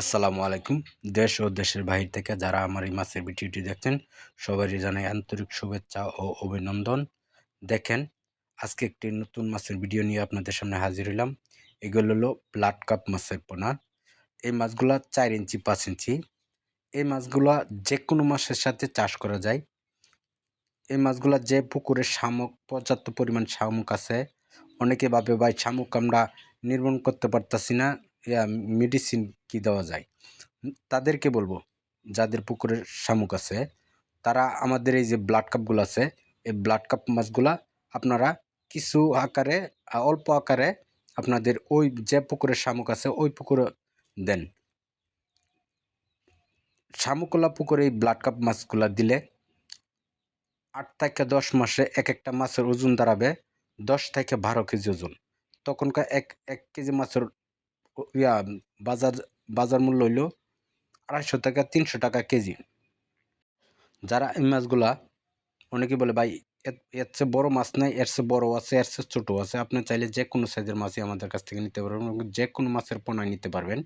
আসসালামু আলাইকুম। দেশ ও দেশের বাহির থেকে যারা আমার এই মাছের ভিডিওটি দেখছেন সবারই জানাই আন্তরিক শুভেচ্ছা ও অভিনন্দন। দেখেন, আজকে একটি নতুন মাছের ভিডিও নিয়ে আপনাদের সামনে হাজির হলাম এগুলো হলো ব্লাড কাপ মাছের পোনা। এই মাছগুলা চার ইঞ্চি, পাঁচ ইঞ্চি। এই মাছগুলা যে কোনো মাছের সাথে চাষ করা যায়। এই মাছগুলা যে পুকুরে শামুক, পর্যাপ্ত পরিমাণ শামুক আছে। অনেকে ভাবে, ভাই, শামুক আমরা নির্মাণ করতে পারতাছি না। মেডিসিন কি দেওয়া যায়? তাদেরকে বলব, যাদের পুকুরের শামুক আছে, তারা আমাদের এই যে ব্লাড কাপগুলো আছে, এই ব্লাড কাপ মাছগুলা আপনারা কিছু আকারে, অল্প আকারে আপনাদের ওই যে পুকুরের শামুক আছে, ওই পুকুরে দেন। শামুকলা পুকুরে এই ব্লাড কাপ মাছগুলা দিলে আট থেকে দশ মাসে এক একটা মাছের ওজন দাঁড়াবে দশ থেকে বারো কেজি ওজন। তখনকার এক এক কেজি মাছের ইয়া বাজার বাজার মূল্য হইল আড়াইশো টাকা তিনশো টাকা কেজি। যারা এই মাছগুলা অনেকে বলে, ভাই, এর চেয়ে বড়ো মাছ নাই, এর চেয়ে বড়ো আছে, এর চেয়ে ছোটো আছে। আপনি চাইলে যে কোনো সাইজের মাছই আমাদের কাছ থেকে নিতে পারবেন এবং যে কোনো মাছের পোনায় নিতে পারবেন।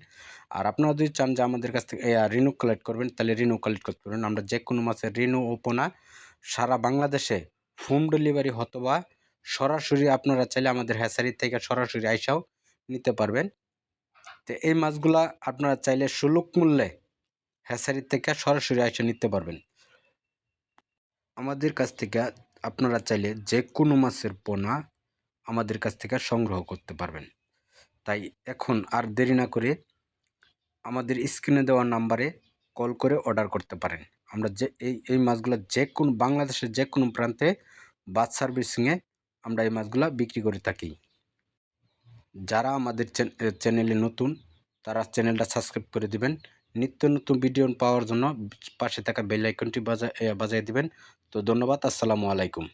আর আপনারা যদি চান যে আমাদের কাছ থেকে রিনু কালেক্ট করবেন, তাহলে রিনু কালেক্ট করতে পারবেন। আমরা যে কোনো মাছের রিনু ও পোনা সারা বাংলাদেশে হোম ডেলিভারি অথবা সরাসরি আপনারা চাইলে আমাদের হ্যাসারি থেকে সরাসরি আইসাও নিতে পারবেন। তো এই মাছগুলা আপনারা চাইলে সুলভ মূল্যে হ্যাসারি থেকে সরাসরি আইসা নিতে পারবেন। আমাদের কাছ থেকে আপনারা চাইলে যে কোনো মাছের পোনা আমাদের কাছ থেকে সংগ্রহ করতে পারবেন। তাই এখন আর দেরি না করে আমাদের স্ক্রিনে দেওয়া নাম্বারে কল করে অর্ডার করতে পারেন। আমরা যে এই এই মাছগুলো যে কোনো বাংলাদেশের যে কোনো প্রান্তে বাস সার্ভিসিংয়ে আমরা এই মাছগুলো বিক্রি করে থাকি। যারা আমাদের চ্যানেলে নতুন, তারা চ্যানেলটা সাবস্ক্রাইব করে দিবেন। নিত্য নতুন ভিডিও পাওয়ার জন্য পাশে থাকা বেল আইকনটি বাজায় বাজায় দিবেন। তো ধন্যবাদ, আসসালামু আলাইকুম।